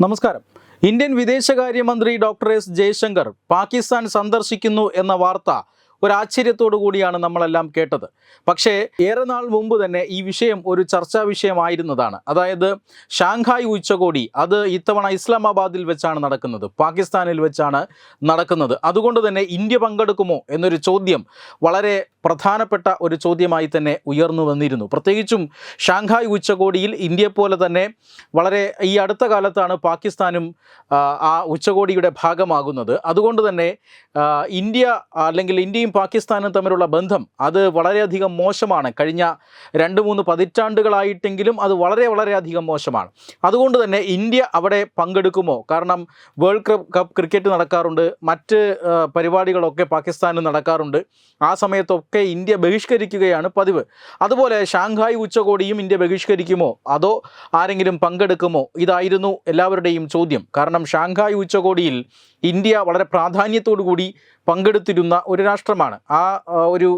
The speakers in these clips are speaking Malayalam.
നമസ്കാരം. ഇന്ത്യൻ വിദേശകാര്യമന്ത്രി ഡോക്ടർ എസ് ജയശങ്കർ പാകിസ്ഥാൻ സന്ദർശിക്കുന്നു എന്ന വാർത്ത ഒരാശ്ചര്യത്തോടു കൂടിയാണ് നമ്മളെല്ലാം കേട്ടത്. പക്ഷേ ഏറെ നാൾ മുമ്പ് തന്നെ ഈ വിഷയം ഒരു ചർച്ചാ വിഷയമായിരുന്നതാണ്. അതായത് ഷാങ്ഹായ് ഉച്ചകോടി അത് ഇത്തവണ ഇസ്ലാമാബാദിൽ വെച്ചാണ് നടക്കുന്നത് പാകിസ്ഥാനിൽ വെച്ചാണ് നടക്കുന്നത്. അതുകൊണ്ട് തന്നെ ഇന്ത്യ പങ്കെടുക്കുമോ എന്നൊരു ചോദ്യം വളരെ പ്രധാനപ്പെട്ട ഒരു ചോദ്യമായി തന്നെ ഉയർന്നു വന്നിരുന്നു. പ്രത്യേകിച്ചും ഷാങ്ഹായ് ഉച്ചകോടിയിൽ ഇന്ത്യയെ പോലെ തന്നെ വളരെ ഈ അടുത്ത കാലത്താണ് പാകിസ്ഥാനും ആ, ഉച്ചകോടിയുടെ ഭാഗമാകുന്നത്. അതുകൊണ്ട് തന്നെ ഇന്ത്യ അല്ലെങ്കിൽ ഇന്ത്യയും പാകിസ്ഥാനും തമ്മിലുള്ള ബന്ധം അത് വളരെയധികം മോശമാണ്. കഴിഞ്ഞ രണ്ട് മൂന്ന് പതിറ്റാണ്ടുകളായിട്ടെങ്കിലും അത് വളരെ വളരെയധികം മോശമാണ്. അതുകൊണ്ട് തന്നെ ഇന്ത്യ അവിടെ പങ്കെടുക്കുമോ? കാരണം വേൾഡ് കപ്പ് ക്രിക്കറ്റ് നടക്കാറുണ്ട് മറ്റ് പരിപാടികളൊക്കെ പാകിസ്ഥാനിൽ നടക്കാറുണ്ട്. ആ സമയത്തൊക്കെ ഇന്ത്യ ബഹിഷ്കരിക്കുകയാണ് പതിവ്. അതുപോലെ ഷാങ്ഹായ് ഉച്ചകോടിയും ഇന്ത്യ ബഹിഷ്കരിക്കുമോ? അതോ ആരെങ്കിലും പങ്കെടുക്കുമോ? ഇതായിരുന്നു എല്ലാവരുടെയും ചോദ്യം. കാരണം ഷാങ്ഹായ് ഉച്ചകോടിയിൽ ഇന്ത്യ വളരെ കൂടി പങ്കെടുത്തിരുന്ന ഒരു രാഷ്ട്രമാണ്. ആ, ഒരു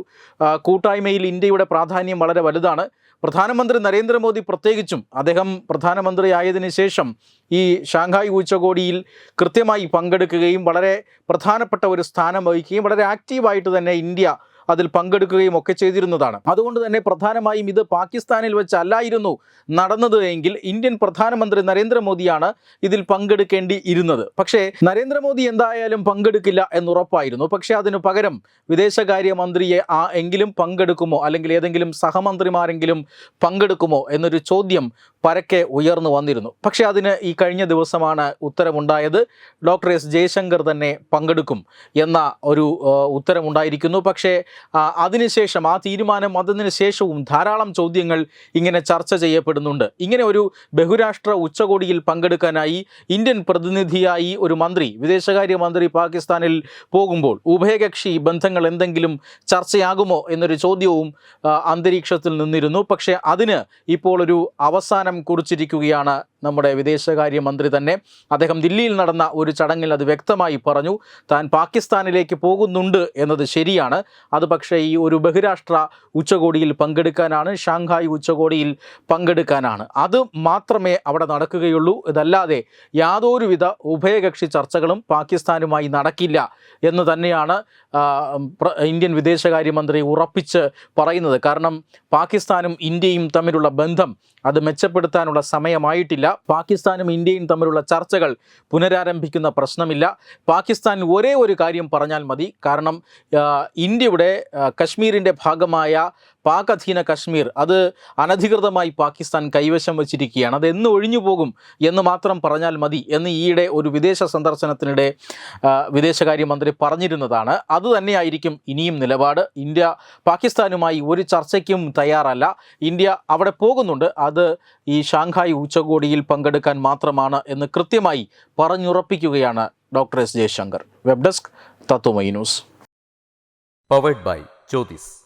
കൂട്ടായ്മയിൽ ഇന്ത്യയുടെ പ്രാധാന്യം വളരെ വലുതാണ്. പ്രധാനമന്ത്രി നരേന്ദ്രമോദി പ്രത്യേകിച്ചും അദ്ദേഹം പ്രധാനമന്ത്രി ആയതിനു ശേഷം ഈ ഷാങ്ഹായ് ഉച്ചകോടിയിൽ കൃത്യമായി പങ്കെടുക്കുകയും വളരെ പ്രധാനപ്പെട്ട ഒരു സ്ഥാനം വഹിക്കുകയും വളരെ ആക്റ്റീവായിട്ട് തന്നെ ഇന്ത്യ അതിൽ പങ്കെടുക്കുകയും ഒക്കെ ചെയ്തിരുന്നതാണ്. അതുകൊണ്ട് തന്നെ പ്രധാനമായും ഇത് പാകിസ്ഥാനിൽ വെച്ചല്ലായിരുന്നു നടന്നത് എങ്കിൽ ഇന്ത്യൻ പ്രധാനമന്ത്രി നരേന്ദ്രമോദിയാണ് ഇതിൽ പങ്കെടുക്കേണ്ടി ഇരുന്നത് പക്ഷേ നരേന്ദ്രമോദി എന്തായാലും പങ്കെടുക്കില്ല എന്നുറപ്പായിരുന്നു പക്ഷേ അതിനു പകരം വിദേശകാര്യമന്ത്രിയെ ആ എങ്കിലും പങ്കെടുക്കുമോ അല്ലെങ്കിൽ ഏതെങ്കിലും സഹമന്ത്രിമാരെങ്കിലും പങ്കെടുക്കുമോ എന്നൊരു ചോദ്യം പരക്കെ ഉയർന്നു വന്നിരുന്നു. പക്ഷേ അതിന് ഈ കഴിഞ്ഞ ദിവസമാണ് ഉത്തരമുണ്ടായത്. ഡോക്ടർ എസ് ജയശങ്കർ തന്നെ പങ്കെടുക്കും എന്ന ഒരു ഉത്തരവുണ്ടായിരിക്കുന്നു പക്ഷേ അതിനുശേഷം ആ തീരുമാനം വന്നതിന് ശേഷവും ധാരാളം ചോദ്യങ്ങൾ ഇങ്ങനെ ചർച്ച ചെയ്യപ്പെടുന്നുണ്ട്. ഇങ്ങനെ ഒരു ബഹുരാഷ്ട്ര ഉച്ചകോടിയിൽ പങ്കെടുക്കാനായി ഇന്ത്യൻ പ്രതിനിധിയായി ഒരു മന്ത്രി വിദേശകാര്യ മന്ത്രി പാകിസ്ഥാനിൽ പോകുമ്പോൾ ഉഭയകക്ഷി ബന്ധങ്ങൾ എന്തെങ്കിലും ചർച്ചയാകുമോ എന്നൊരു ചോദ്യവും അന്തരീക്ഷത്തിൽ നിന്നിരുന്നു. പക്ഷേ അതിന് ഇപ്പോൾ ഒരു അവസാനം കുറിച്ചിരിക്കുകയാണ് നമ്മുടെ വിദേശകാര്യമന്ത്രി തന്നെ അദ്ദേഹം ദില്ലിയിൽ നടന്ന ഒരു ചടങ്ങിൽ അത് വ്യക്തമായി പറഞ്ഞു. താൻ പാകിസ്ഥാനിലേക്ക് പോകുന്നുണ്ട് എന്നത് ശരിയാണ്. അത് പക്ഷേ ഈ ഒരു ബഹുരാഷ്ട്ര ഉച്ചകോടിയിൽ പങ്കെടുക്കാനാണ് ഷാങ്ഹായ് ഉച്ചകോടിയിൽ പങ്കെടുക്കാനാണ്. അത് മാത്രമേ അവിടെ നടക്കുകയുള്ളൂ. ഇതല്ലാതെ യാതൊരുവിധ ഉഭയകക്ഷി ചർച്ചകളും പാകിസ്ഥാനുമായി നടക്കില്ല എന്ന് തന്നെയാണ് ഇന്ത്യൻ വിദേശകാര്യമന്ത്രി ഉറപ്പിച്ച് പറയുന്നത്. കാരണം പാകിസ്ഥാനും ഇന്ത്യയും തമ്മിലുള്ള ബന്ധം അത് മെച്ചപ്പെടുത്താനുള്ള സമയമായിട്ടില്ല. പാകിസ്ഥാനും ഇന്ത്യയും തമ്മിലുള്ള ചർച്ചകൾ പുനരാരംഭിക്കുന്ന പ്രശ്നമില്ല. പാകിസ്ഥാൻ ഒരേ ഒരു കാര്യം പറഞ്ഞാൽ മതി. കാരണം ഇന്ത്യയുടെ കശ്മീരിന്റെ ഭാഗമായ പാക് അധീന കശ്മീർ അത് അനധികൃതമായി പാകിസ്ഥാൻ കൈവശം വച്ചിരിക്കുകയാണ്. അത് എന്ന് ഒഴിഞ്ഞു പോകും എന്ന് മാത്രം പറഞ്ഞാൽ മതി എന്ന് ഈയിടെ ഒരു വിദേശ സന്ദർശനത്തിനിടെ വിദേശകാര്യമന്ത്രി പറഞ്ഞിരുന്നതാണ്. അത് തന്നെയായിരിക്കും ഇനിയും നിലപാട്. ഇന്ത്യ പാകിസ്ഥാനുമായി ഒരു ചർച്ചയ്ക്കും തയ്യാറല്ല. ഇന്ത്യ അവിടെ പോകുന്നുണ്ട്. അത് ഈ ഷാങ്ഹായ് ഉച്ചകോടിയിൽ പങ്കെടുക്കാൻ മാത്രമാണ് എന്ന് കൃത്യമായി പറഞ്ഞുറപ്പിക്കുകയാണ് doctor S Jaishankar. Web desk Tatwamayi news. Powered by Jyothis